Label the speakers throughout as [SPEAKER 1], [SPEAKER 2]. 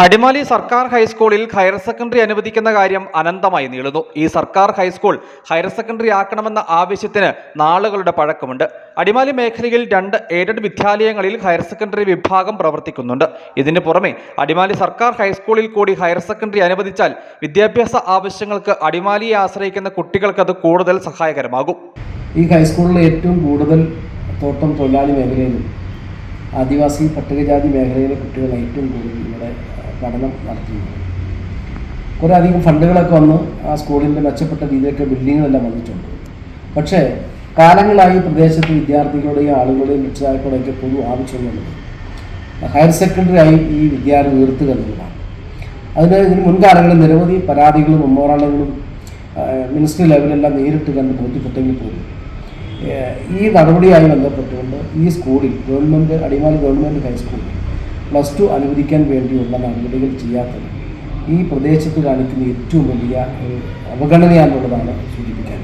[SPEAKER 1] അടിമാലി സർക്കാർ ഹൈസ്കൂളിൽ higher secondary അനുവദിക്കുന്ന കാര്യം അനന്തമായി നീളുന്നു. ഈ സർക്കാർ ഹൈസ്കൂൾ ഹയർ സെക്കൻഡറി ആക്കണമെന്ന ആവശ്യത്തിന് നാളുകളുടെ പഴക്കമുണ്ട്. അടിമാലി മേഖലയിൽ രണ്ട് എയ്ഡഡ് വിദ്യാലയങ്ങളിൽ ഹയർ സെക്കൻഡറി വിഭാഗം പ്രവർത്തിക്കുന്നുണ്ട്. ഇതിന് പുറമെ അടിമാലി സർക്കാർ ഹൈസ്കൂളിൽ കൂടി ഹയർ സെക്കൻഡറി അനുവദിച്ചാൽ വിദ്യാഭ്യാസ ആവശ്യങ്ങൾക്ക് അടിമാലിയെ ആശ്രയിക്കുന്ന കുട്ടികൾക്ക് അത് കൂടുതൽ സഹായകരമാകും.
[SPEAKER 2] ഈ ഹൈസ്കൂളിൽ ഏറ്റവും കൂടുതൽ തോട്ടം തൊഴിലാളി മേഖലയിലും ആദിവാസി പട്ടികജാതി മേഖലയിലെ കുട്ടികൾ ഏറ്റവും കൂടുതൽ ഇവിടെ പഠനം നടത്തിയിരുന്നു. കുറേ അധികം ഫണ്ടുകളൊക്കെ വന്ന്. ആ സ്കൂളിന്റെ മെച്ചപ്പെട്ട രീതിയിലൊക്കെ ബിൽഡിങ്ങുകളെല്ലാം വന്നിട്ടുണ്ട്. പക്ഷേ കാലങ്ങളായി പ്രദേശത്ത് വിദ്യാർത്ഥികളുടെയും ആളുകളുടെയും രക്ഷിതാക്കളുടെയൊക്കെ പൊതു ആവശ്യമുള്ളത് ഹയർ സെക്കൻഡറി ആയി ഈ വിദ്യാലയം ഉയർത്തുക എന്നുള്ളതാണ്. അതിന് ഇതിന് മുൻകാലങ്ങളിൽ നിരവധി പരാതികളും മെമ്മോറാണ്ടങ്ങളും മിനിസ്ട്രി ലെവലെല്ലാം നേരിട്ട് കണ്ട് ബോധ്യപ്പെട്ടെങ്കിൽ പോലും ഈ നടപടിയായി ബന്ധപ്പെട്ടുകൊണ്ട് ഈ സ്കൂളിൽ ഗവൺമെന്റ് അടിമാലി ഗവൺമെന്റ് ഹൈസ്കൂളിൽ പ്ലസ് ടു അനുവദിക്കാൻ വേണ്ടിയുള്ള നടപടികൾ ചെയ്യാത്തത് ഈ പ്രദേശത്ത് കാണിക്കുന്ന ഏറ്റവും വലിയ അവഗണനയാണെന്നുള്ളതാണ് സൂചിപ്പിക്കാൻ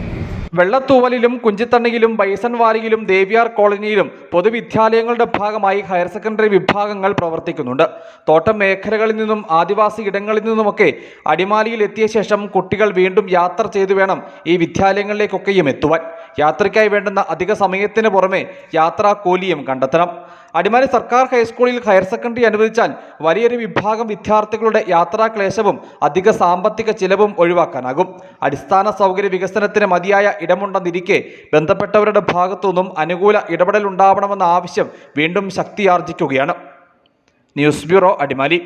[SPEAKER 1] വെള്ളത്തൂവലിലും കുഞ്ചിത്തണ്ണിയിലും ബൈസൺ വാലിയിലും ദേവിയാർ കോളനിയിലും പൊതുവിദ്യാലയങ്ങളുടെ ഭാഗമായി ഹയർ സെക്കൻഡറി വിഭാഗങ്ങൾ പ്രവർത്തിക്കുന്നുണ്ട്. തോട്ടം മേഖലകളിൽ നിന്നും ആദിവാസി ഇടങ്ങളിൽ നിന്നുമൊക്കെ അടിമാലിയിൽ എത്തിയ ശേഷം കുട്ടികൾ വീണ്ടും യാത്ര ചെയ്തു വേണം ഈ വിദ്യാലയങ്ങളിലേക്കൊക്കെയും എത്തുവാൻ. യാത്രയ്ക്കായി വേണ്ടുന്ന അധിക സമയത്തിന് പുറമെ യാത്രാ കൂലിയും കണ്ടെത്തണം. അടിമാലി സർക്കാർ ഹൈസ്കൂളിൽ ഹയർ സെക്കൻഡറി അനുവദിച്ചാൽ വലിയൊരു വിഭാഗം വിദ്യാർത്ഥികളുടെ യാത്രാ ക്ലേശവും അധിക സാമ്പത്തിക ചിലവും ഒഴിവാക്കാനാകും. അടിസ്ഥാന സൗകര്യ വികസനത്തിന് മതിയായ ഇടമുണ്ടെന്നിരിക്കെ ബന്ധപ്പെട്ടവരുടെ ഭാഗത്തുനിന്നും അനുകൂല ഇടപെടൽ ഉണ്ടാവണമെന്ന ആവശ്യം വീണ്ടും ശക്തിയാർജിക്കുകയാണ്. News bureau Adimali.